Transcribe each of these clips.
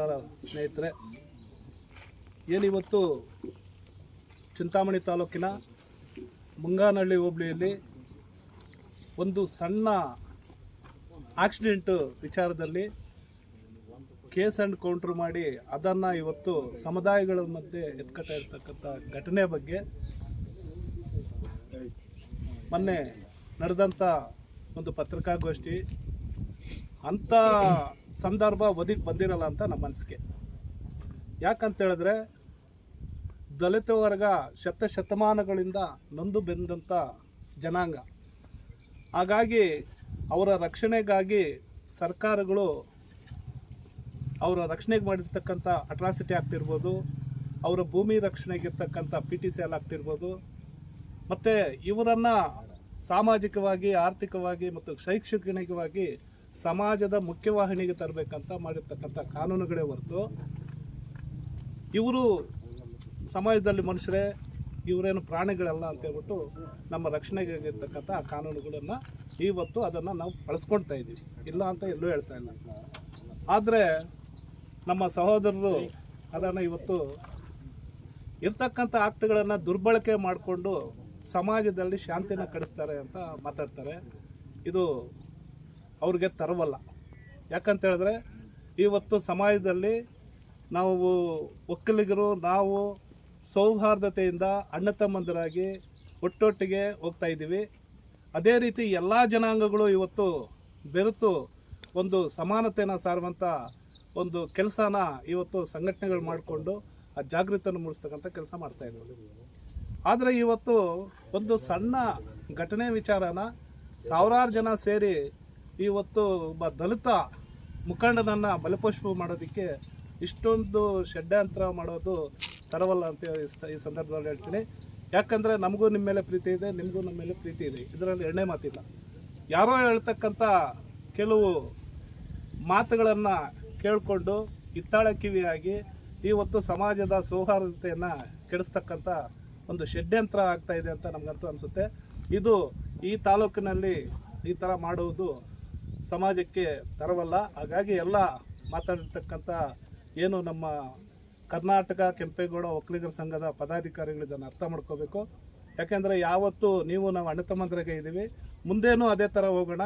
ನಮಸ್ಕಾರ ಸ್ನೇಹಿತರೆ ಏನಿವತ್ತು ಚಿಂತಾಮಣಿ ತಾಲೂಕಿನ ಮುಂಗಾನಹಳ್ಳಿ ಹೋಬಳಿಯಲ್ಲಿ ಒಂದು ಸಣ್ಣ ಆಕ್ಸಿಡೆಂಟು ವಿಚಾರದಲ್ಲಿ ಕೇಸ್ ಆ್ಯಂಡ್ ಕೌಂಟ್ರ್ ಮಾಡಿ ಅದನ್ನು ಇವತ್ತು ಸಮುದಾಯಗಳ ಮಧ್ಯೆ ಎತ್ಕಟ್ಟ ಇರ್ತಕ್ಕಂಥ ಘಟನೆ ಬಗ್ಗೆ ಮೊನ್ನೆ ನಡೆದಂಥ ಒಂದು ಪತ್ರಿಕಾಗೋಷ್ಠಿ, ಅಂಥ ಸಂದರ್ಭ ಒದಗಿ ಬಂದಿರಲ್ಲ ಅಂತ ನಮ್ಮ ಅನಿಸಿಕೆ ಯಾಕಂತ ಹೇಳಿದ್ರೆ, ದಲಿತ ವರ್ಗ ಶತ ಶತಮಾನಗಳಿಂದ ನೊಂದು ಬೆಂದಂಥ ಜನಾಂಗ. ಹಾಗಾಗಿ ಅವರ ರಕ್ಷಣೆಗಾಗಿ ಸರ್ಕಾರಗಳು ಅವರ ರಕ್ಷಣೆಗೆ ಮಾಡಿರ್ತಕ್ಕಂಥ ಅಟ್ರಾಸಿಟಿ ಆಗ್ತಿರ್ಬೋದು, ಅವರ ಭೂಮಿ ರಕ್ಷಣೆಗಿರ್ತಕ್ಕಂಥ ಪಿ ಟಿ ಸಿ ಎಲ್ ಆಗ್ತಿರ್ಬೋದು. ಮತ್ತು ಇವರನ್ನು ಸಾಮಾಜಿಕವಾಗಿ, ಆರ್ಥಿಕವಾಗಿ ಮತ್ತು ಶೈಕ್ಷಣಿಕವಾಗಿ ಸಮಾಜದ ಮುಖ್ಯವಾಹಿನಿಗೆ ತರಬೇಕಂತ ಮಾಡಿರ್ತಕ್ಕಂಥ ಕಾನೂನುಗಳೇ ಹೊರತು ಇವರು ಸಮಾಜದಲ್ಲಿ ಮನುಷ್ಯರೇ, ಇವರೇನು ಪ್ರಾಣಿಗಳಲ್ಲ ಅಂತ ಹೇಳ್ಬಿಟ್ಟು ನಮ್ಮ ರಕ್ಷಣೆಗೆ ಇರ್ತಕ್ಕಂಥ ಆ ಕಾನೂನುಗಳನ್ನು ಇವತ್ತು ಅದನ್ನು ನಾವು ಬಳಸ್ಕೊಳ್ತಾ ಇದ್ದೀವಿ. ಇಲ್ಲ ಅಂತ ಎಲ್ಲೂ ಹೇಳ್ತಾ ಇಲ್ಲ. ಆದರೆ ನಮ್ಮ ಸಹೋದರರು ಅದನ್ನು ಇವತ್ತು ಇರ್ತಕ್ಕಂಥ ಆಕ್ಟ್ಗಳನ್ನು ದುರ್ಬಳಕೆ ಮಾಡಿಕೊಂಡು ಸಮಾಜದಲ್ಲಿ ಶಾಂತಿನ ಕಡಿಸ್ತಾರೆ ಅಂತ ಮಾತಾಡ್ತಾರೆ. ಇದು ಅವ್ರಿಗೆ ತರವಲ್ಲ. ಯಾಕಂತ ಹೇಳಿದ್ರೆ, ಇವತ್ತು ಸಮಾಜದಲ್ಲಿ ನಾವು ಒಕ್ಕಲಿಗರು, ನಾವು ಸೌಹಾರ್ದತೆಯಿಂದ ಅಣ್ಣ ತಮ್ಮಂದರಾಗಿ ಒಟ್ಟೊಟ್ಟಿಗೆ ಹೋಗ್ತಾ ಇದ್ದೀವಿ. ಅದೇ ರೀತಿ ಎಲ್ಲ ಜನಾಂಗಗಳು ಇವತ್ತು ಬೆರೆತು ಒಂದು ಸಮಾನತೆಯನ್ನು ಸಾರುವಂಥ ಒಂದು ಕೆಲಸನ ಇವತ್ತು ಸಂಘಟನೆಗಳು ಮಾಡಿಕೊಂಡು ಆ ಜಾಗೃತಿಯನ್ನು ಮೂಡಿಸ್ತಕ್ಕಂಥ ಕೆಲಸ ಮಾಡ್ತಾ ಇದ್ದೀವಿ ಆದರೆ ಇವತ್ತು ಒಂದು ಸಣ್ಣ ಘಟನೆ ವಿಚಾರನ ಸಾವಿರಾರು ಜನ ಸೇರಿ ಇವತ್ತು ಒಬ್ಬ ದಲಿತ ಮುಖಂಡನನ್ನು ಬಲಿಪುಷ್ಪ ಮಾಡೋದಕ್ಕೆ ಇಷ್ಟೊಂದು ಷಡ್ಯಂತ್ರ ಮಾಡೋದು ತರವಲ್ಲ ಅಂತ ಈ ಸಂದರ್ಭದಲ್ಲಿ ಹೇಳ್ತೀನಿ. ಯಾಕಂದರೆ ನಮಗೂ ನಿಮ್ಮ ಮೇಲೆ ಪ್ರೀತಿ ಇದೆ, ನಿಮಗೂ ನಮ್ಮ ಮೇಲೆ ಪ್ರೀತಿ ಇದೆ. ಇದರಲ್ಲಿ ಎಣ್ಣೆ ಮಾತಿಲ್ಲ. ಯಾರೋ ಹೇಳ್ತಕ್ಕಂಥ ಕೆಲವು ಮಾತುಗಳನ್ನು ಕೇಳಿಕೊಂಡು ಇತ್ತಾಳ ಕಿವಿಯಾಗಿ ಇವತ್ತು ಸಮಾಜದ ಸೌಹಾರ್ದತೆಯನ್ನು ಕೆಡಿಸ್ತಕ್ಕಂಥ ಒಂದು ಷಡ್ಯಂತ್ರ ಆಗ್ತಾ ಇದೆ ಅಂತ ನಮಗಂತೂ ಅನಿಸುತ್ತೆ. ಇದು ಈ ತಾಲೂಕಿನಲ್ಲಿ ಈ ಥರ ಮಾಡುವುದು ಸಮಾಜಕ್ಕೆ ತರವಲ್ಲ. ಹಾಗಾಗಿ ಎಲ್ಲ ಮಾತಾಡಿರ್ತಕ್ಕಂಥ ಏನು ನಮ್ಮ ಕರ್ನಾಟಕ ಕೆಂಪೇಗೌಡ ಒಕ್ಕಲಿಗರ ಸಂಘದ ಪದಾಧಿಕಾರಿಗಳು ಇದನ್ನು ಅರ್ಥ ಮಾಡ್ಕೋಬೇಕು. ಯಾಕೆಂದರೆ ಯಾವತ್ತು ನೀವು ನಾವು ಅಣ್ಣ ತಮ್ಮಂದ್ರಾಗೆ ಇದ್ದೀವಿ. ಮುಂದೇನೂ ಅದೇ ಥರ ಹೋಗೋಣ.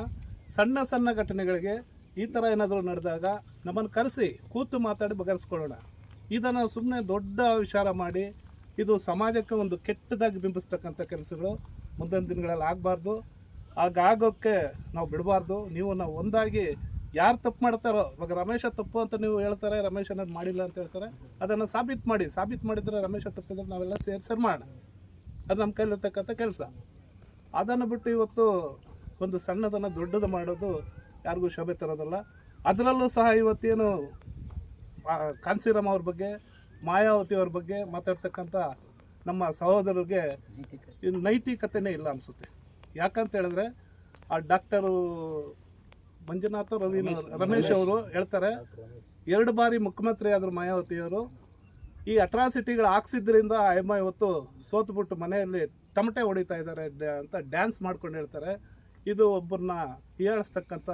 ಸಣ್ಣ ಸಣ್ಣ ಘಟನೆಗಳಿಗೆ ಈ ಥರ ಏನಾದರೂ ನಡೆದಾಗ ನಮ್ಮನ್ನು ಕರೆಸಿ, ಕೂತು ಮಾತಾಡಿ ಬಗೆಹರಿಸ್ಕೊಳ್ಳೋಣ. ಇದನ್ನು ಸುಮ್ಮನೆ ದೊಡ್ಡ ವಿಚಾರ ಮಾಡಿ, ಇದು ಸಮಾಜಕ್ಕೆ ಒಂದು ಕೆಟ್ಟದಾಗಿ ಬಿಂಬಿಸ್ತಕ್ಕಂಥ ಕೆಲಸಗಳು ಮುಂದಿನ ದಿನಗಳಲ್ಲಿ ಆಗಬಾರ್ದು. ಹಾಗಾಗೋಕ್ಕೆ ನಾವು ಬಿಡಬಾರ್ದು. ನೀವು ನಾವು ಒಂದಾಗಿ ಯಾರು ತಪ್ಪು ಮಾಡ್ತಾರೋ ಇವಾಗ ರಮೇಶ ತಪ್ಪು ಅಂತ ನೀವು ಹೇಳ್ತಾರೆ ರಮೇಶ್ ಅನ್ನೋದು ಮಾಡಿಲ್ಲ ಅಂತ ಹೇಳ್ತಾರೆ ಅದನ್ನು ಸಾಬೀತು ಮಾಡಿ. ಸಾಬೀತು ಮಾಡಿದರೆ ರಮೇಶ ತಪ್ಪಿದ್ರೆ ನಾವೆಲ್ಲ ಸೇರಿ ಸರಿ ಮಾಡೋಣ ಅದು ನಮ್ಮ ಕೈಲಿರ್ತಕ್ಕಂಥ ಕೆಲಸ. ಅದನ್ನು ಬಿಟ್ಟು ಇವತ್ತು ಒಂದು ಸಣ್ಣದನ್ನು ದೊಡ್ಡದು ಮಾಡೋದು ಯಾರಿಗೂ ಶೋಭೆ ತರೋದಲ್ಲ. ಅದರಲ್ಲೂ ಸಹ ಇವತ್ತೇನು ಕಾಂತಿರಾಮ್ ಅವ್ರ ಬಗ್ಗೆ ಮಾಯಾವತಿ ಅವ್ರ ಬಗ್ಗೆ ಮಾತಾಡ್ತಕ್ಕಂಥ ನಮ್ಮ ಸಹೋದರರಿಗೆ ನೈತಿಕತೆನೇ ಇಲ್ಲ ಅನಿಸುತ್ತೆ. ಯಾಕಂತ ಹೇಳಿದ್ರೆ ಆ ಡಾಕ್ಟರು ಮಂಜುನಾಥ ರವಿ ರಮೇಶ್ ಅವರು ಹೇಳ್ತಾರೆ ಎರಡು ಬಾರಿ ಮುಖ್ಯಮಂತ್ರಿ ಆದರು ಮಾಯಾವತಿಯವರು ಈ ಅಟ್ರಾಸಿಟಿಗಳು ಹಾಕ್ಸಿದ್ರಿಂದ ಎಮ್ಮ ಅಮ್ಮ ಇವತ್ತು ಸೋತ್ಬಿಟ್ಟು ಮನೆಯಲ್ಲಿ ತಮಟೆ ಹೊಡಿತಾ ಇದ್ದಾರೆ ಅಂತ ಡ್ಯಾನ್ಸ್ ಮಾಡ್ಕೊಂಡು ಹೇಳ್ತಾರೆ. ಇದು ಒಬ್ಬರನ್ನ ಹೀಯಾಳಿಸ್ತಕ್ಕಂಥ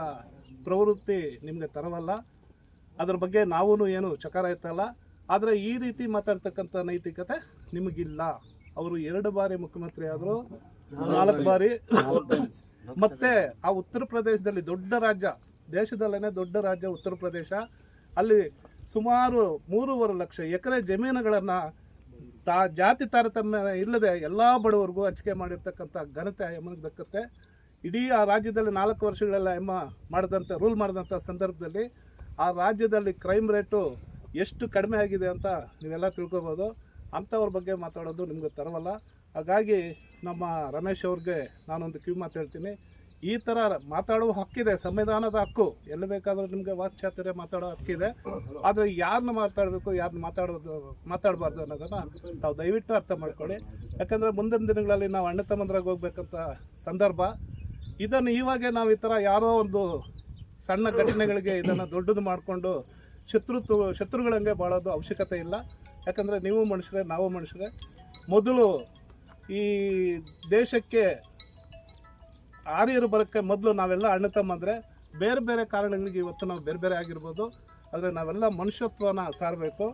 ಪ್ರವೃತ್ತಿ ನಿಮಗೆ ತರವಲ್ಲ. ಅದ್ರ ಬಗ್ಗೆ ನಾವೂ ಏನು ಚಕಾರ ಎತ್ತಲ್ಲ. ಆದರೆ ಈ ರೀತಿ ಮಾತಾಡ್ತಕ್ಕಂಥ ನೈತಿಕತೆ ನಿಮಗಿಲ್ಲ. ಅವರು ಎರಡು ಬಾರಿ ಮುಖ್ಯಮಂತ್ರಿ ಆದರು ನಾಲ್ಕು ಬಾರಿ. ಮತ್ತೆ ಆ ಉತ್ತರ ಪ್ರದೇಶದಲ್ಲಿ ದೊಡ್ಡ ರಾಜ್ಯ ದೇಶದಲ್ಲೇನೆ ದೊಡ್ಡ ರಾಜ್ಯ ಉತ್ತರ ಪ್ರದೇಶ ಅಲ್ಲಿ ಸುಮಾರು ಮೂರುವರೆ ಲಕ್ಷ ಎಕರೆ ಜಮೀನುಗಳನ್ನು ತಾ ಜಾತಿ ತಾರತಮ್ಯ ಇಲ್ಲದೆ ಎಲ್ಲ ಬಡವರಿಗೂ ಹಂಚಿಕೆ ಮಾಡಿರ್ತಕ್ಕಂಥ ಘನತೆ ಆ ಎಮ್ಮನಿಗೆ ದಕ್ಕತ್ತೆ. ಇಡೀ ಆ ರಾಜ್ಯದಲ್ಲಿ ನಾಲ್ಕು ವರ್ಷಗಳೆಲ್ಲ ಎಮ್ಮ ಮಾಡಿದಂಥ ರೂಲ್ ಮಾಡಿದಂಥ ಸಂದರ್ಭದಲ್ಲಿ ಆ ರಾಜ್ಯದಲ್ಲಿ ಕ್ರೈಮ್ ರೇಟು ಎಷ್ಟು ಕಡಿಮೆ ಆಗಿದೆ ಅಂತ ನೀವೆಲ್ಲ ತಿಳ್ಕೊಬೋದು. ಅಂಥವ್ರ ಬಗ್ಗೆ ಮಾತಾಡೋದು ನಿಮಗೆ ತರವಲ್ಲ. ಹಾಗಾಗಿ ನಮ್ಮ ರಮೇಶ್ ಅವ್ರಿಗೆ ನಾನೊಂದು ಕಿವಿ ಮಾತು ಹೇಳ್ತೀನಿ. ಈ ಥರ ಮಾತಾಡುವ ಹಕ್ಕಿದೆ, ಸಂವಿಧಾನದ ಹಕ್ಕು. ಎಲ್ಲಿ ಬೇಕಾದರೂ ನಿಮಗೆ ವಾಕ್ಚಾತುರ್ಯ ಮಾತಾಡೋ ಹಕ್ಕಿದೆ. ಆದರೆ ಯಾರನ್ನ ಮಾತಾಡಬೇಕು ಯಾರನ್ನ ಮಾತಾಡೋದು, ಮಾತಾಡಬಾರ್ದು ಅನ್ನೋದನ್ನು ತಾವು ದಯವಿಟ್ಟು ಅರ್ಥ ಮಾಡ್ಕೊಳ್ಳಿ. ಯಾಕಂದರೆ ಮುಂದಿನ ದಿನಗಳಲ್ಲಿ ನಾವು ಅಣ್ಣ ತಮ್ಮಂದ್ರಾಗ ಹೋಗ್ಬೇಕಂತ ಸಂದರ್ಭ. ಇದನ್ನು ಇವಾಗೆ ನಾವು ಈ ಥರ ಯಾರೋ ಒಂದು ಸಣ್ಣ ಘಟನೆಗಳಿಗೆ ಇದನ್ನು ದೊಡ್ಡದು ಮಾಡಿಕೊಂಡು ಶತ್ರುತ್ವ, ಶತ್ರುಗಳಂಗೆ ಬಾಳೋದು ಅವಶ್ಯಕತೆ ಇಲ್ಲ. ಯಾಕಂದರೆ ನೀವು ಮನುಷ್ಯರೇ, ನಾವು ಮನುಷ್ಯರೇ. ಮೊದಲು ಈ ದೇಶಕ್ಕೆ ಆರ್ಯರು ಬರೋಕ್ಕೆ ಮೊದಲು ನಾವೆಲ್ಲ ಅಣ್ಣ ತಮ್ಮಂದರೆ ಬೇರೆ ಬೇರೆ ಕಾರಣಗಳಿಗೆ ಇವತ್ತು ನಾವು ಬೇರೆ ಬೇರೆ ಆಗಿರ್ಬೋದು. ಆದರೆ ನಾವೆಲ್ಲ ಮನುಷ್ಯತ್ವನ ಸಾರಬೇಕು.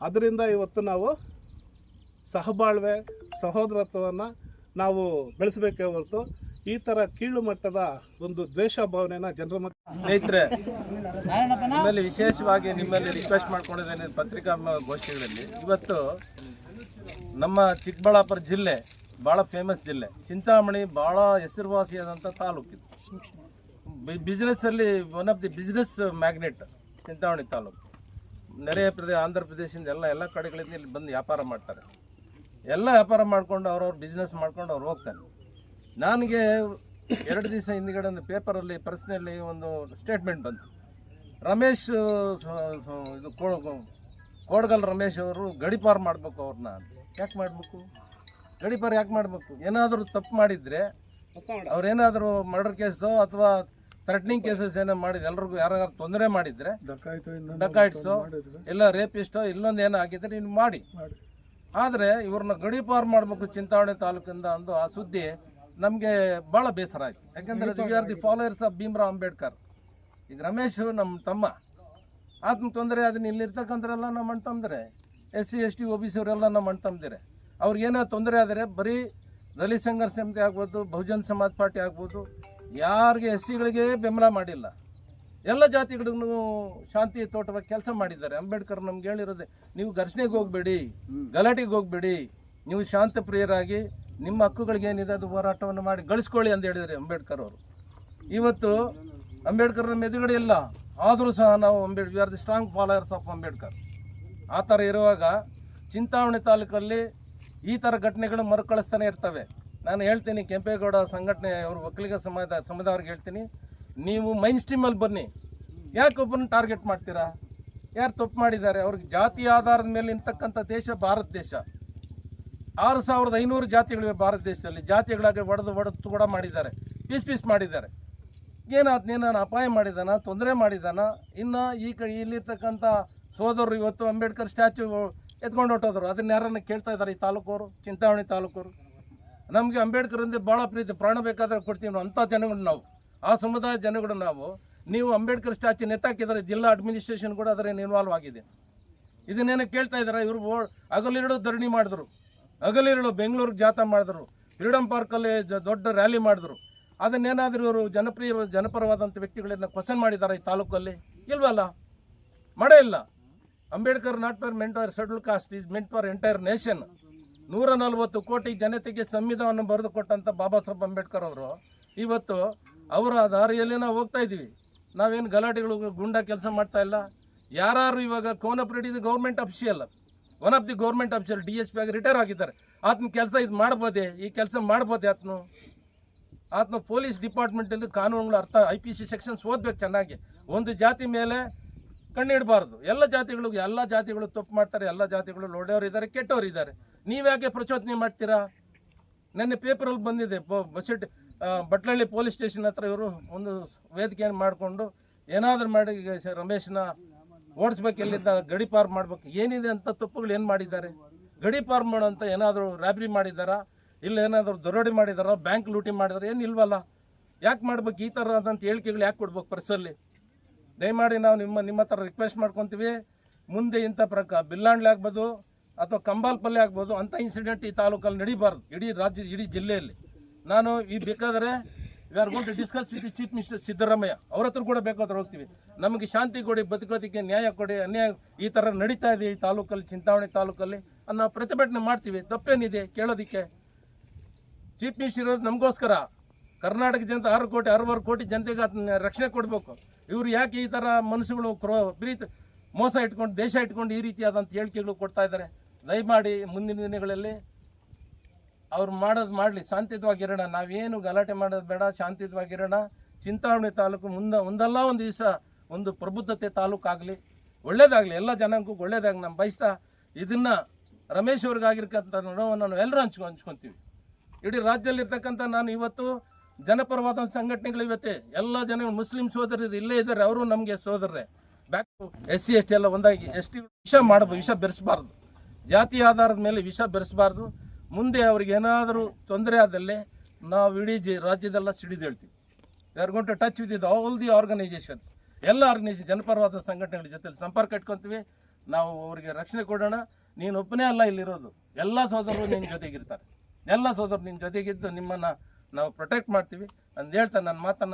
ಅದರಿಂದ ಇವತ್ತು ನಾವು ಸಹಬಾಳ್ವೆ ಸಹೋದರತ್ವವನ್ನು ನಾವು ಬೆಳೆಸಬೇಕೇ ಹೊರತು ಈ ಥರ ಕೀಳು ಮಟ್ಟದ ಒಂದು ದ್ವೇಷ ಭಾವನೆನ ಜನರ ಮಧ್ಯೆ ಸ್ನೇಹಿತರೆ ನಿಮ್ಮಲ್ಲಿ ವಿಶೇಷವಾಗಿ ನಿಮ್ಮಲ್ಲಿ ರಿಕ್ವೆಸ್ಟ್ ಮಾಡ್ಕೊಂಡಿದ್ದೇನೆ ಪತ್ರಿಕಾ ಮ- ಗೋಷ್ಠಿಗಳಲ್ಲಿ ಇವತ್ತು ನಮ್ಮ ಚಿಕ್ಕಬಳ್ಳಾಪುರ ಜಿಲ್ಲೆ ಭಾಳ ಫೇಮಸ್ ಜಿಲ್ಲೆ. ಚಿಂತಾಮಣಿ ಭಾಳ ಹೆಸರುವಾಸಿಯಾದಂಥ ತಾಲೂಕಿದು. ಬಿಸ್ನೆಸ್ಸಲ್ಲಿ one of the business magnet Chintamani taluk. ನೆರೆಯ ಪ್ರದೇಶ ಆಂಧ್ರ ಪ್ರದೇಶದಿಂದ ಎಲ್ಲ ಎಲ್ಲ ಕಡೆಗಳಿಂದ ಇಲ್ಲಿ ಬಂದು ವ್ಯಾಪಾರ ಮಾಡ್ತಾರೆ. ಎಲ್ಲ ವ್ಯಾಪಾರ ಮಾಡ್ಕೊಂಡು ಅವ್ರವ್ರ ಬಿಸ್ನೆಸ್ ಮಾಡ್ಕೊಂಡು ಅವ್ರು ಹೋಗ್ತಾರೆ. ನನಗೆ ಎರಡು ದಿವಸ ಹಿಂದ್ಗಡೆ ಒಂದು ಪೇಪರಲ್ಲಿ ಪರ್ಸ್ನಲ್ಲಿ ಒಂದು ಸ್ಟೇಟ್ಮೆಂಟ್ ಬಂತು. ರಮೇಶ್ ಇದು ಕೋಡ್ಗಲ್ ರಮೇಶ್ ಅವರು ಗಡಿಪಾರು ಮಾಡಬೇಕು ಅವ್ರನ್ನ ಯಾಕೆ ಮಾಡಬೇಕು? ಗಡಿಪಾರು ಯಾಕೆ ಮಾಡಬೇಕು? ಏನಾದರೂ ತಪ್ಪು ಮಾಡಿದರೆ ಅವ್ರೇನಾದರೂ ಮರ್ಡರ್ ಕೇಸು ಅಥವಾ ಥ್ರೆಟ್ನಿಂಗ್ ಕೇಸಸ್ ಏನೋ ಮಾಡಿದ್ರೆ ಎಲ್ರಿಗೂ ಯಾರ್ಯಾರು ತೊಂದರೆ ಮಾಡಿದರೆ ಡಕಾಯ್ಟ್ಸೋ ಇಲ್ಲ ರೇಪಿಸ್ಟೋ ಇಲ್ಲೊಂದು ಏನೋ ಆಗಿದ್ರೆ ನೀನು ಮಾಡಿ. ಆದರೆ ಇವ್ರನ್ನ ಗಡಿಪಾರು ಮಾಡಬೇಕು ಚಿಂತಾವಣೆ ತಾಲೂಕಿಂದ ಅಂದು ಆ ಸುದ್ದಿ ನಮಗೆ ಭಾಳ ಬೇಸರ ಆಯ್ತು. ಯಾಕಂದರೆ we are the followers of Bhimrao Ambedkar. ಈಗ ರಮೇಶ್ ನಮ್ಮ ತಮ್ಮ. ಆತ್ಮ ತೊಂದರೆ ಅದನ್ನ ಇಲ್ಲಿರ್ತಕ್ಕಂಥವ್ರೆಲ್ಲ ನಮ್ಮ ಅಣ್ಣ ತಂದರೆ S C S T O B C ಅವರೆಲ್ಲ ನಮ್ಮ ಅಣ್ಣ ತಂದಿರೆ ಅವ್ರಿಗೇನೋ ತೊಂದರೆ ಆದರೆ ಬರೀ ದಲಿತ ಸಂಘರ್ಷ ಸಮಿತಿ ಆಗ್ಬೋದು ಬಹುಜನ್ ಸಮಾಜ್ ಪಾರ್ಟಿ ಆಗ್ಬೋದು ಯಾರಿಗೆ ಎಸ್ ಸಿಗಳಿಗೆ ಬೆಂಬಲ ಮಾಡಿಲ್ಲ. ಎಲ್ಲ ಜಾತಿಗಳಿಗೂ ಶಾಂತಿ ತೋಟವಾಗಿ ಕೆಲಸ ಮಾಡಿದ್ದಾರೆ. ಅಂಬೇಡ್ಕರ್ ನಮ್ಗೆ ಹೇಳಿರೋದೆ ನೀವು ಘರ್ಷಣೆಗೆ ಹೋಗಬೇಡಿ ಗಲಾಟೆಗೆ ಹೋಗಬೇಡಿ ನೀವು ಶಾಂತ ಪ್ರಿಯರಾಗಿ ನಿಮ್ಮ ಹಕ್ಕುಗಳಿಗೆ ಏನಿದೆ ಅದು ಹೋರಾಟವನ್ನು ಮಾಡಿ ಗಳಿಸ್ಕೊಳ್ಳಿ ಅಂತ ಹೇಳಿದರೆ ಅಂಬೇಡ್ಕರ್ ಅವರು. ಇವತ್ತು ಅಂಬೇಡ್ಕರ್ ನಮ್ಮ ಎದುರುಗಡೆ ಇಲ್ಲ. ಆದರೂ ಸಹ ನಾವು ಅಂಬೇಡ್ we are the strong followers of Ambedkar. ಆ ಥರ ಇರುವಾಗ ಚಿಂತಾಮಣಿ ತಾಲೂಕಲ್ಲಿ ಈ ಥರ ಘಟನೆಗಳು ಮರುಕಳಿಸ್ತಾನೆ ಇರ್ತವೆ. ನಾನು ಹೇಳ್ತೀನಿ, ಕೆಂಪೇಗೌಡ ಸಂಘಟನೆ ಅವರು ಒಕ್ಕಲಿಗ ಸಮಾಜ, ಸಮುದಾಯವ್ರಿಗೆ ಹೇಳ್ತೀನಿ, ನೀವು ಮೈನ್ ಸ್ಟ್ರೀಮಲ್ಲಿ ಬನ್ನಿ. ಯಾಕೆ ಒಬ್ಬರನ್ನ ಟಾರ್ಗೆಟ್ ಮಾಡ್ತೀರಾ? ಯಾರು ತಪ್ಪು ಮಾಡಿದ್ದಾರೆ? ಅವ್ರಿಗೆ ಜಾತಿ ಆಧಾರದ ಮೇಲೆ ಇರ್ತಕ್ಕಂಥ ದೇಶ ಭಾರತ ದೇಶ. ಆರು ಸಾವಿರದ ಐನೂರು ಜಾತಿಗಳಿವೆ ಭಾರತ ದೇಶದಲ್ಲಿ. ಜಾತಿಗಳಾಗಿ ಒಡೆದು ಒಡೆದು ಕೂಡ ಮಾಡಿದ್ದಾರೆ. ಪೀಸ್ ಪೀಸ್ ಮಾಡಿದ್ದಾರೆ. ಏನಾದ ನಾನು ಅಪಾಯ ಮಾಡಿದಾನ, ತೊಂದರೆ ಮಾಡಿದಾನ, ಇನ್ನು ಈ ಕಡೆ ಇಲ್ಲಿರ್ತಕ್ಕಂಥ ಸೋದರರು ಇವತ್ತು ಅಂಬೇಡ್ಕರ್ ಸ್ಟ್ಯಾಚು ಎತ್ಕೊಂಡು ಹೊಟ್ಟೋದ್ರು ಅದನ್ನ ಯಾರನ್ನ ಕೇಳ್ತಾ ಇದ್ದಾರೆ ಈ ತಾಲೂಕವರು, ಚಿಂತಾಮಣಿ ತಾಲೂಕವರು? ನಮಗೆ ಅಂಬೇಡ್ಕರ್ ಅಂದ್ರೆ ಭಾಳ ಪ್ರೀತಿ, ಪ್ರಾಣ ಬೇಕಾದ್ರೆ ಕೊಡ್ತೀವಿ ಅಂಥ ಜನಗಳು ನಾವು. ಆ ಸಮುದಾಯ ಜನಗಳು ನಾವು. ನೀವು ಅಂಬೇಡ್ಕರ್ ಸ್ಟ್ಯಾಚು ನೆತ್ತಾಕಿದ್ದಾರೆ ಜಿಲ್ಲಾ ಅಡ್ಮಿನಿಸ್ಟ್ರೇಷನ್ ಕೂಡ ಅದರ ಇನ್ವಾಲ್ವ್ ಆಗಿದೆ. ಇದನ್ನೇನು ಕೇಳ್ತಾ ಇದ್ದಾರೆ ಇವರು ಓ ಹಗಲಿರಡು ಧರಣಿ ಮಾಡಿದ್ರು. ಹಗಲಿರಡು ಬೆಂಗಳೂರಿಗೆ ಜಾಥಾ ಮಾಡಿದ್ರು. ಫ್ರೀಡಮ್ ಪಾರ್ಕಲ್ಲಿ ದೊಡ್ಡ ರ್ಯಾಲಿ ಮಾಡಿದ್ರು. ಅದನ್ನೇನಾದರೂ ಇವರು ಜನಪ್ರಿಯ ಜನಪರವಾದಂಥ ವ್ಯಕ್ತಿಗಳನ್ನ ಕ್ವಶನ್ ಮಾಡಿದ್ದಾರೆ ಈ ತಾಲೂಕಲ್ಲಿ? ಇಲ್ವಲ್ಲ? ಮಾಡೇ ಇಲ್ಲ. Ambedkar not for meant for schedule caste is meant for entire nation ನೂರ ನಲವತ್ತು ಕೋಟಿ ಜನತೆಗೆ ಸಂವಿಧಾನ ಬರೆದು ಕೊಟ್ಟಂಥ ಬಾಬಾ ಸಾಹೇಬ್ ಅಂಬೇಡ್ಕರ್ ಅವರು. ಇವತ್ತು ಅವರ ದಾರಿಯಲ್ಲಿ ನಾವು ಹೋಗ್ತಾ ಇದ್ದೀವಿ. ನಾವೇನು ಗಲಾಟೆಗಳು, ಗುಂಡ ಕೆಲಸ ಮಾಡ್ತಾ ಇಲ್ಲ. ಯಾರು ಇವಾಗ ಇದು government official one of the government official D S P ಆಗಿ ರಿಟೈರ್ ಆಗಿದ್ದಾರೆ. ಆತನ ಕೆಲಸ ಇದು ಮಾಡ್ಬೋದೆ? ಈ ಕೆಲಸ ಮಾಡ್ಬೋದೆ ಆತನು? ಆತನ ಪೊಲೀಸ್ ಡಿಪಾರ್ಟ್ಮೆಂಟಲ್ಲಿ ಕಾನೂನುಗಳು ಅರ್ಥ ಐ ಪಿ ಸಿ ಸೆಕ್ಷನ್ಸ್ ಓದ್ಬೇಕು ಚೆನ್ನಾಗಿ. ಒಂದು ಜಾತಿ ಮೇಲೆ ಕಣ್ಣಿಡಬಾರ್ದು ಎಲ್ಲ ಜಾತಿಗಳಿಗೂ, ಎಲ್ಲ ಜಾತಿಗಳು ತಪ್ಪು ಮಾಡ್ತಾರೆ, ಎಲ್ಲ ಜಾತಿಗಳು ಒಳ್ಳೆಯವರು ಇದ್ದಾರೆ, ಕೆಟ್ಟವರು ಇದ್ದಾರೆ. ನೀವ್ಯಾಕೆ ಪ್ರಚೋದನೆ ಮಾಡ್ತೀರಾ? ನೆನ್ನೆ ಪೇಪರಲ್ಲಿ ಬಂದಿದೆ ಬಸಿಟ್ ಬಟ್ಲಳ್ಳಿ ಪೊಲೀಸ್ ಸ್ಟೇಷನ್ ಹತ್ರ ಇವರು ಒಂದು ವೇದಿಕೆಯನ್ನು ಮಾಡಿಕೊಂಡು ಏನಾದರೂ ಮಾಡಿ ರಮೇಶ್ನ ಓಡಿಸ್ಬೇಕು, ಎಲ್ಲಿಂದ ಗಡಿ ಪಾರ್ ಮಾಡ್ಬೇಕು, ಏನಿದೆ ಅಂತ ತಪ್ಪುಗಳು ಏನು ಮಾಡಿದ್ದಾರೆ? ಗಡಿ ಪಾರ್ ಅಂತ ಏನಾದರೂ ರ್ಯಾಬ್ರಿ ಮಾಡಿದಾರಾ ಇಲ್ಲ ಏನಾದರೂ ದರೋಡೆ ಮಾಡಿದಾರಾ ಬ್ಯಾಂಕ್ ಲೂಟಿ ಮಾಡಿದಾರ, ಏನು ಇಲ್ವಲ್ಲ? ಯಾಕೆ ಮಾಡ್ಬೇಕು? ಈ ಥರ ಆದಂಥ ಹೇಳಿಕೆಗಳು ಯಾಕೆ ಕೊಡ್ಬೇಕು ಪ್ರೆಸ್ಸಲ್ಲಿ ದಯಮಾಡಿ ನಾವು ನಿಮ್ಮ ನಿಮ್ಮ ಹತ್ರ ರಿಕ್ವೆಸ್ಟ್ ಮಾಡ್ಕೊತೀವಿ. ಮುಂದೆ ಇಂಥ ಪ್ರಕಾರ ಬಿಲ್ಲಾಂಡ್ಲೆ ಆಗ್ಬೋದು ಅಥವಾ ಕಂಬಾಲ್ಪಲ್ಲಿ ಆಗ್ಬೋದು, ಅಂಥ ಇನ್ಸಿಡೆಂಟ್ ಈ ತಾಲೂಕಲ್ಲಿ ನಡೀಬಾರ್ದು. ಇಡೀ ರಾಜ್ಯದ, ಇಡೀ ಜಿಲ್ಲೆಯಲ್ಲಿ. ನಾನು ಈ ಬೇಕಾದರೆ we are to discuss with chief minister Siddaramaiah ಅವ್ರ ಹತ್ರ ಕೂಡ ಬೇಕಾದ್ರೆ ಹೋಗ್ತೀವಿ. ನಮಗೆ ಶಾಂತಿ ಕೊಡಿ, ಬದುಕೋದಕ್ಕೆ ನ್ಯಾಯ ಕೊಡಿ, ಅನ್ಯಾಯ ಈ ಥರ ನಡೀತಾ ಇದೆ ಈ ತಾಲೂಕಲ್ಲಿ ಚಿಂತಾವಣೆ ತಾಲೂಕಲ್ಲಿ ನಾವು ಪ್ರತಿಭಟನೆ ಮಾಡ್ತೀವಿ. ತಪ್ಪೇನಿದೆ? ಕೇಳೋದಕ್ಕೆ. ಚೀಫ್ ಮಿನಿಸ್ಟರ್ ಇರೋದು ನಮಗೋಸ್ಕರ. ಕರ್ನಾಟಕ ಜನತೆ ಆರು ಕೋಟಿ, ಅರವತ್ತು ಕೋಟಿ ಜನತೆಗೆ ಅದನ್ನ ರಕ್ಷಣೆ ಕೊಡಬೇಕು. ಇವರು ಯಾಕೆ ಈ ಥರ ಮನಸ್ಸುಗಳು ಕ್ರೋ, ಪ್ರೀತಿ, ಮೋಸ ಇಟ್ಕೊಂಡು, ದೇಶ ಇಟ್ಕೊಂಡು ಈ ರೀತಿಯಾದಂಥ ಹೇಳಿಕೆಗಳು ಕೊಡ್ತಾ ಇದ್ದಾರೆ? ದಯಮಾಡಿ ಮುಂದಿನ ದಿನಗಳಲ್ಲಿ ಅವ್ರು ಮಾಡೋದು ಮಾಡಲಿ. ಶಾಂತಿಯುತವಾಗಿರೋಣ. ನಾವೇನು ಗಲಾಟೆ ಮಾಡೋದು ಬೇಡ, ಶಾಂತಿಯುತವಾಗಿರೋಣ. ಚಿಂತಾಮಣಿ ತಾಲೂಕು ಮುಂದೆ, ಒಂದಲ್ಲ ಒಂದು ದಿವಸ ಒಂದು ಪ್ರಬುದ್ಧತೆ ತಾಲೂಕು ಆಗಲಿ. ಒಳ್ಳೇದಾಗಲಿ, ಎಲ್ಲ ಜನಕ್ಕೂ ಒಳ್ಳೇದಾಗಲಿ. ನಮ್ಮ ಬಯಸ್ತಾ ಇದನ್ನು ರಮೇಶ್ ಅವ್ರಿಗಾಗಿರ್ತಕ್ಕಂಥ ನೋವನ್ನು ನಾವು ಎಲ್ಲರೂ ಹಂಚ್ಕೊ, ಹಂಚ್ಕೊತೀವಿ. ಇಡೀ ರಾಜ್ಯದಲ್ಲಿ ಇರ್ತಕ್ಕಂಥ ನಾನು ಇವತ್ತು ಜನಪರವಾದ ಸಂಘಟನೆಗಳು ಇವತ್ತೇ ಎಲ್ಲ ಜನ ಮುಸ್ಲಿಂ ಸೋದರರು ಇಲ್ಲೇ ಇದ್ದಾರೆ, ಅವರು ನಮಗೆ ಸೋದರರೇ. Back S C S T ಎಲ್ಲ ಒಂದಾಗಿ ಎಸ್ ಟಿ ವಿಷ ಮಾಡಬೇಕು ವಿಷ ಬೆರೆಸಬಾರ್ದು. ಜಾತಿ ಆಧಾರದ ಮೇಲೆ ವಿಷ ಬೆರೆಸಬಾರ್ದು. ಮುಂದೆ ಅವ್ರಿಗೆ ಏನಾದರೂ ತೊಂದರೆ ಆದಲ್ಲಿ ನಾವು ಇಡೀ ಜಿ ರಾಜ್ಯದೆಲ್ಲ ಸಿಡಿದೇಳ್ತೀವಿ ಆರ್ ಟಚ್ ವಿತ್ ಇದ್ ಆಲ್ ದಿ ಆರ್ಗನೈಸೇಷನ್ಸ್ ಎಲ್ಲ ಆರ್ಗನೈಸೇಷನ್ ಜನಪರವಾದ ಸಂಘಟನೆಗಳ ಜೊತೆ ಸಂಪರ್ಕ ಇಟ್ಕೊತೀವಿ. ನಾವು ಅವರಿಗೆ ರಕ್ಷಣೆ ಕೊಡೋಣ. ನೀನು ಒಪ್ಪನೇ ಅಲ್ಲ ಇಲ್ಲಿರೋದು. ಎಲ್ಲ ಸೋದರರು ನಿನ್ನ ಜೊತೆಗಿರ್ತಾರೆ. ಎಲ್ಲ ಸೋದರ ನಿನ್ನ ಜೊತೆಗಿದ್ದು ನಿಮ್ಮನ್ನು ನಾವು ಪ್ರೊಟೆಕ್ಟ್ ಮಾಡ್ತೀವಿ. ಅಂತ ಹೇಳ್ತಾ ನನ್ನ ಮಾತನ್ನು